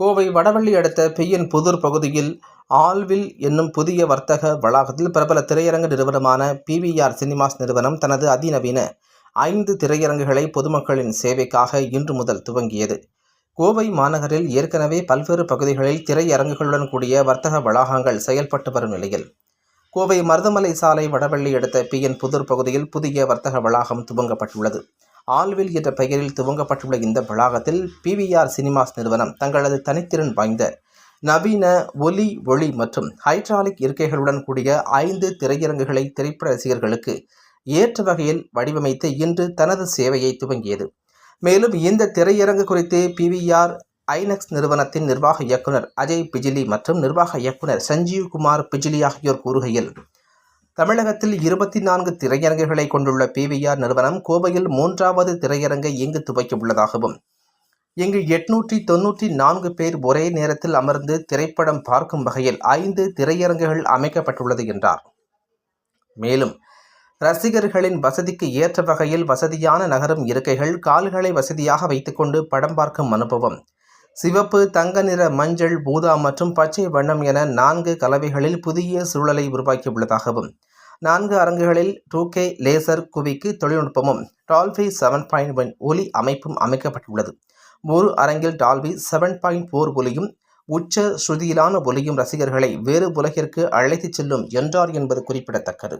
கோவை வடவள்ளி அடுத்த பெய்யன் புதூர் பகுதியில் ஆல்வில் என்னும் புதிய வர்த்தக வளாகத்தில் பிரபல திரையரங்கு நிறுவனமான பிவிஆர் சினிமாஸ் நிறுவனம் தனது அதிநவீன ஐந்து திரையரங்குகளை பொதுமக்களின் சேவைக்காக இன்று முதல் துவங்கியது. கோவை மாநகரில் ஏற்கனவே பல்வேறு பகுதிகளில் திரையரங்குகளுடன் கூடிய வர்த்தக வளாகங்கள் செயல்பட்டு வரும் நிலையில் கோவை மருதமலை சாலை வடவள்ளி அடுத்த பிஎன் புதூர் பகுதியில் புதிய வர்த்தக வளாகம் துவங்கப்பட்டுள்ளது. ஆல்வில் என்ற பெயரில் துவங்கப்பட்டுள்ள இந்த வளாகத்தில் பிவிஆர் சினிமாஸ் நிறுவனம் தங்களது தனித்திறன் வாய்ந்த நவீன ஒலி ஒளி மற்றும் ஹைட்ராலிக் இருக்கைகளுடன் கூடிய ஐந்து திரையரங்குகளை திரைப்பட ரசிகர்களுக்கு ஏற்ற வகையில் வடிவமைத்து இன்று தனது சேவையை துவங்கியது. மேலும் இந்த திரையரங்கு குறித்து பிவிஆர் ஐநெக்ஸ் நிறுவனத்தின் நிர்வாக இயக்குனர் அஜய் பிஜிலி மற்றும் நிர்வாக இயக்குனர் சஞ்சீவ் குமார் பிஜிலி ஆகியோர் கூறுகையில் தமிழகத்தில் இருபத்தி நான்கு திரையரங்குகளை கொண்டுள்ள பிவிஆர் நிறுவனம் கோவையில் மூன்றாவது திரையரங்கை இங்கு துவக்கி உள்ளதாகவும் இங்கு எட்நூற்றி தொன்னூற்றி நான்கு பேர் ஒரே நேரத்தில் அமர்ந்து திரைப்படம் பார்க்கும் வகையில் ஐந்து திரையரங்குகள் அமைக்கப்பட்டுள்ளது என்றார். மேலும் ரசிகர்களின் வசதிக்கு ஏற்ற வகையில் வசதியான நகரும் இருக்கைகள் கால்களை வசதியாக வைத்துக்கொண்டு படம் பார்க்கும் அனுபவம் சிவப்பு தங்க நிற மஞ்சள் பூதா மற்றும் பச்சை வண்ணம் என நான்கு கலவைகளில் புதிய சூழலை உருவாக்கியுள்ளதாகவும் நான்கு அரங்குகளில் டூ கே லேசர் குவிக்கு தொழில்நுட்பமும் டால்பி செவன் பாயிண்ட் ஒன் ஒலி அமைப்பும் அமைக்கப்பட்டுள்ளது. ஒரு அரங்கில் டால்பி செவன் பாயிண்ட் ஃபோர் ஒலியும் உச்ச ஸ்ருதியிலான ஒலியும் ரசிகர்களை வேறு உலகிற்கு அழைத்துச் செல்லும் என்றார் என்பது குறிப்பிடத்தக்கது.